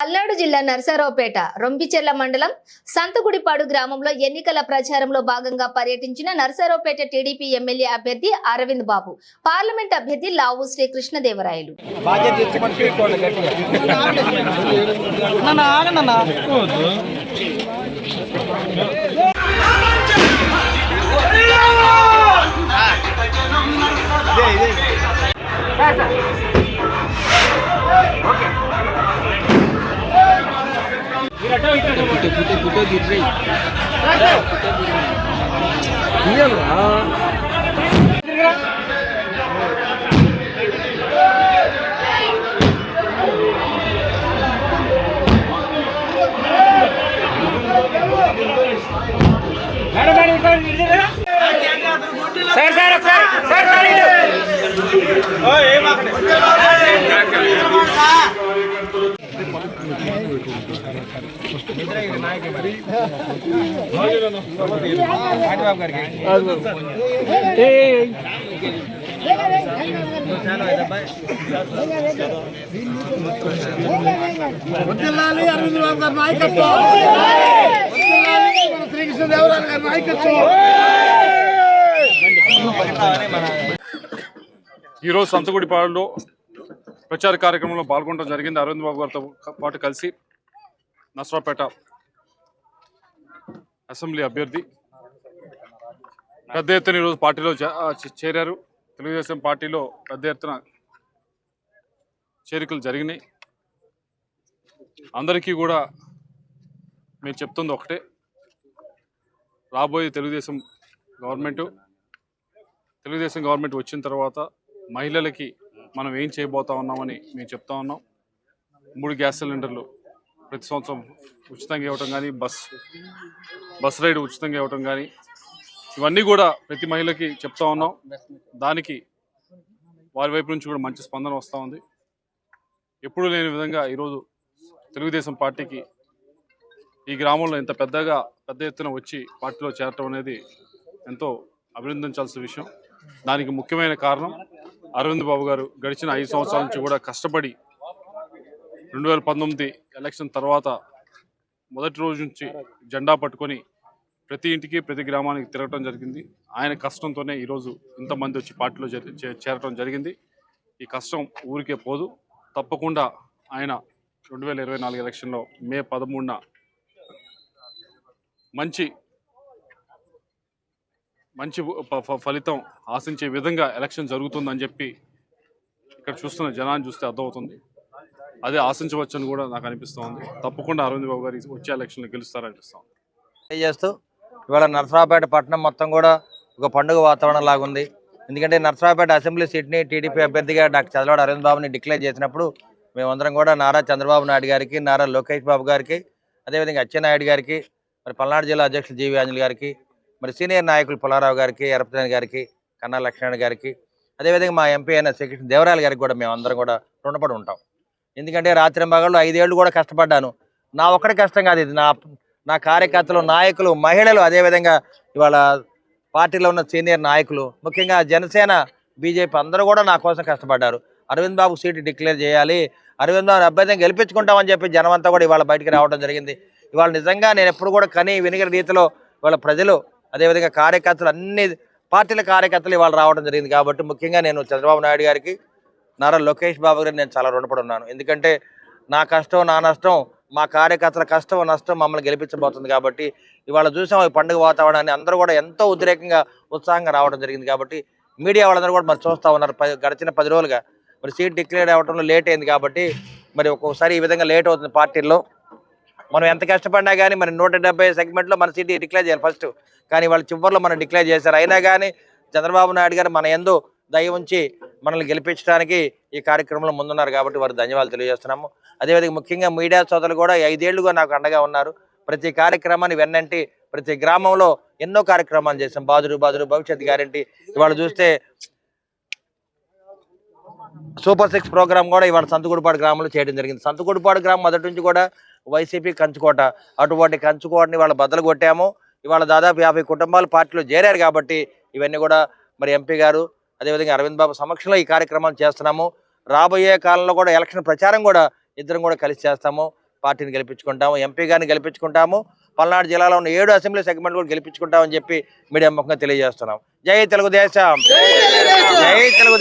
పల్నాడు జిల్లా నరసరావుపేట రొంపిచెర్ల మండలం సంతగుడిపాడు గ్రామంలో ఎన్నికల ప్రచారంలో భాగంగా పర్యటించిన నరసరావుపేట టీడీపీ ఎమ్మెల్యే అభ్యర్థి అరవింద్ బాబు పార్లమెంట్ అభ్యర్థి Lavu Sri putih putih putih gitu putih putih iya lah sir sir sir sir sir ओए ये बात नहीं అరవింద్ బాబు గారి నాయకత్వం. వర్ధిల్లాలి మన శ్రీకృష్ణదేవరాయల గారి నాయకత్వం. ఈరోజు సంతగుడిపాడులో ప్రచార కార్యక్రమంలో పాల్గొనడం జరిగింది. అరవింద్ బాబు గారితో పాటు కలిసి నసరాపేట అసెంబ్లీ అభ్యర్థి. పెద్ద ఎత్తున ఈరోజు పార్టీలో చే- చేరారు. తెలుగుదేశం పార్టీలో పెద్ద ఎత్తున చేరికలు జరిగినాయి. అందరికీ కూడా మేము చెప్తుంది ఒకటే. రాబోయే తెలుగుదేశం గవర్నమెంటు తెలుగుదేశం గవర్నమెంట్ వచ్చిన తర్వాత మహిళలకి మనం ఏం చేయబోతా ఉన్నామని మేము చెప్తా ఉన్నాం. మూడు గ్యాస్ సిలిండర్లు ప్రతి సంవత్సరం ఉచితంగా ఇవ్వటం కానీ బస్ బస్ రైడ్ ఉచితంగా ఇవ్వటం కానీ ఇవన్నీ కూడా ప్రతి మహిళకి చెప్తా ఉన్నాం. దానికి వారి వైపు నుంచి కూడా మంచి స్పందన వస్తూ ఉంది. ఎప్పుడూ లేని విధంగా ఈరోజు తెలుగుదేశం పార్టీకి ఈ గ్రామంలో ఇంత పెద్దగా పెద్ద ఎత్తున వచ్చి పార్టీలో చేరటం అనేది ఎంతో అభినందించాల్సిన విషయం. దానికి ముఖ్యమైన కారణం అరవింద్ బాబు గారు గడిచిన ఐదు సంవత్సరాల నుంచి కూడా కష్టపడి రెండు వేల పంతొమ్మిది ఎలక్షన్ తర్వాత మొదటి రోజు నుంచి జెండా పట్టుకొని ప్రతి ఇంటికి ప్రతి గ్రామానికి తిరగటం జరిగింది. ఆయన కష్టంతోనే ఈరోజు ఇంతమంది వచ్చి పార్టీలో చే- చేరటం జరిగింది. ఈ కష్టం ఊరికే పోదు. తప్పకుండా ఆయన రెండు వేల ఇరవై నాలుగు ఎలక్షన్లో మే పదమూడున మంచి మంచి ఫ- ఫలితం ఆశించే విధంగా ఎలక్షన్ జరుగుతుందని చెప్పి ఇక్కడ చూస్తున్న జనాన్ని చూస్తే అర్థమవుతుంది. అదే ఆశించవచ్చని కూడా నాకు అనిపిస్తోంది. తప్పకుండా అరవింద్ బాబు గారు వచ్చే ఎలక్షన్లో గెలుస్తారనిపిస్తోంది తెలియజేస్తూ ఇవాళ నర్సరాపేట పట్టణం మొత్తం కూడా ఒక పండుగ వాతావరణం లాగుంది ఎందుకంటే నర్సరాపేట అసెంబ్లీ సీట్ని టీడీపీ అభ్యర్థిగా డాక్టర్ చంద్రబాబు అరవింద్ బాబుని డిక్లేర్ చేసినప్పుడు మేమందరం కూడా నారా చంద్రబాబు నాయుడు గారికి నారా లోకేష్ బాబు గారికి అదేవిధంగా అచ్చెన్నాయుడు గారికి మరి పల్నాడు జిల్లా అధ్యక్షులు జీవి ఆంజలి గారికి మరి సీనియర్ నాయకులు పుల్లారావు గారికి ఎరపతిని గారికి కన్నా లక్ష్మణ గారికి అదేవిధంగా మా ఎంపీ అయిన శ్రీకృష్ణ దేవరాయలు గారికి కూడా మేమందరం కూడా రుణపడి ఉంటాం. ఎందుకంటే రాత్రి మగళ్ళు ఐదేళ్ళు కూడా కష్టపడ్డాను. నా ఒక్కడి కష్టం కాదు ఇది. నా నా కార్యకర్తలు నాయకులు మహిళలు అదేవిధంగా ఇవాళ పార్టీలో ఉన్న సీనియర్ నాయకులు ముఖ్యంగా జనసేన బీజేపీ అందరూ కూడా నా కోసం కష్టపడ్డారు. అరవింద్ బాబు సీటు డిక్లేర్ చేయాలి. అరవింద్ బాబు అభ్యర్థిని గెలిపించుకుంటామని చెప్పి జనమంతా కూడా ఇవాళ బయటికి రావడం జరిగింది. ఇవాళ నిజంగా నేను ఎప్పుడు కూడా కని వినిగర రీతిలో ఇవాళ ప్రజలు అదేవిధంగా కార్యకర్తలు అన్ని పార్టీల కార్యకర్తలు ఇవాళ రావడం జరిగింది కాబట్టి ముఖ్యంగా నేను చంద్రబాబు నాయుడు గారికి నారా లోకేష్ బాబు గారికి నేను చాలా రుణపడి ఉన్నాను ఎందుకంటే నా కష్టం నా నష్టం మా కార్యకర్తల కష్టం నష్టం మమ్మల్ని గెలిపించబోతుంది కాబట్టి ఇవాళ చూసాం ఈ పండుగ వాతావరణాన్ని. అందరూ కూడా ఎంతో ఉద్రేకంగా ఉత్సాహంగా రావడం జరిగింది కాబట్టి మీడియా వాళ్ళందరూ కూడా మరి చూస్తూ ఉన్నారు. గడిచిన పది రోజులుగా. మరి సీట్ డిక్లేర్ అవ్వడంలో లేట్ అయింది కాబట్టి మరి ఒక్కొక్కసారి ఈ విధంగా లేట్ అవుతుంది పార్టీల్లో. మనం ఎంత కష్టపడినా కానీ మరి నూట డెబ్బై సెగ్మెంట్లో మన సీట్ డిక్లేర్ చేయాలి ఫస్ట్. కానీ వాళ్ళు చివరిలో మనం డిక్లేర్ చేశారు. అయినా కానీ చంద్రబాబు నాయుడు గారు మన ఎందు దయ ఉంచి మనల్ని గెలిపించడానికి ఈ కార్యక్రమంలో ముందున్నారు కాబట్టి వారికి ధన్యవాదాలు తెలియజేస్తున్నాము. అదేవిధంగా ముఖ్యంగా మీడియా సోదరులు కూడా ఐదేళ్ళుగా నాకు అండగా ఉన్నారు. ప్రతి కార్యక్రమాన్ని వెన్నంటి ప్రతి గ్రామంలో ఎన్నో కార్యక్రమాలు చేశాం. బాదురు బాదురు భవిష్యత్ గ్యారంటీ. ఇవాళ చూస్తే సూపర్ సిక్స్ ప్రోగ్రామ్ కూడా ఇవాళ సంతకుడిపాడు గ్రామంలో చేయడం జరిగింది. సంతకుడిపాడు గ్రామం మొదటి నుంచి కూడా వైసీపీ కంచుకోట. అటువంటి కంచుకోటని వాళ్ళ బద్దలు కొట్టాము. ఇవాళ దాదాపు యాభై కుటుంబాలు పార్టీలో చేరారు కాబట్టి ఇవన్నీ కూడా మరి ఎంపీ గారు అదేవిధంగా అరవింద్ బాబు సమక్షంలో ఈ కార్యక్రమాలు చేస్తున్నాము. రాబోయే కాలంలో కూడా ఎలక్షన్ ప్రచారం కూడా ఇద్దరం కూడా కలిసి చేస్తాము. పార్టీని గెలిపించుకుంటాము ఎంపీ గారిని గెలిపించుకుంటాము పల్నాడు జిల్లాలో ఉన్న ఏడు అసెంబ్లీ సెగ్మెంట్ కూడా గెలిపించుకుంటామని చెప్పి మీడియా ముఖంగా తెలియజేస్తున్నాం. జై తెలుగుదేశం! జై తెలుగు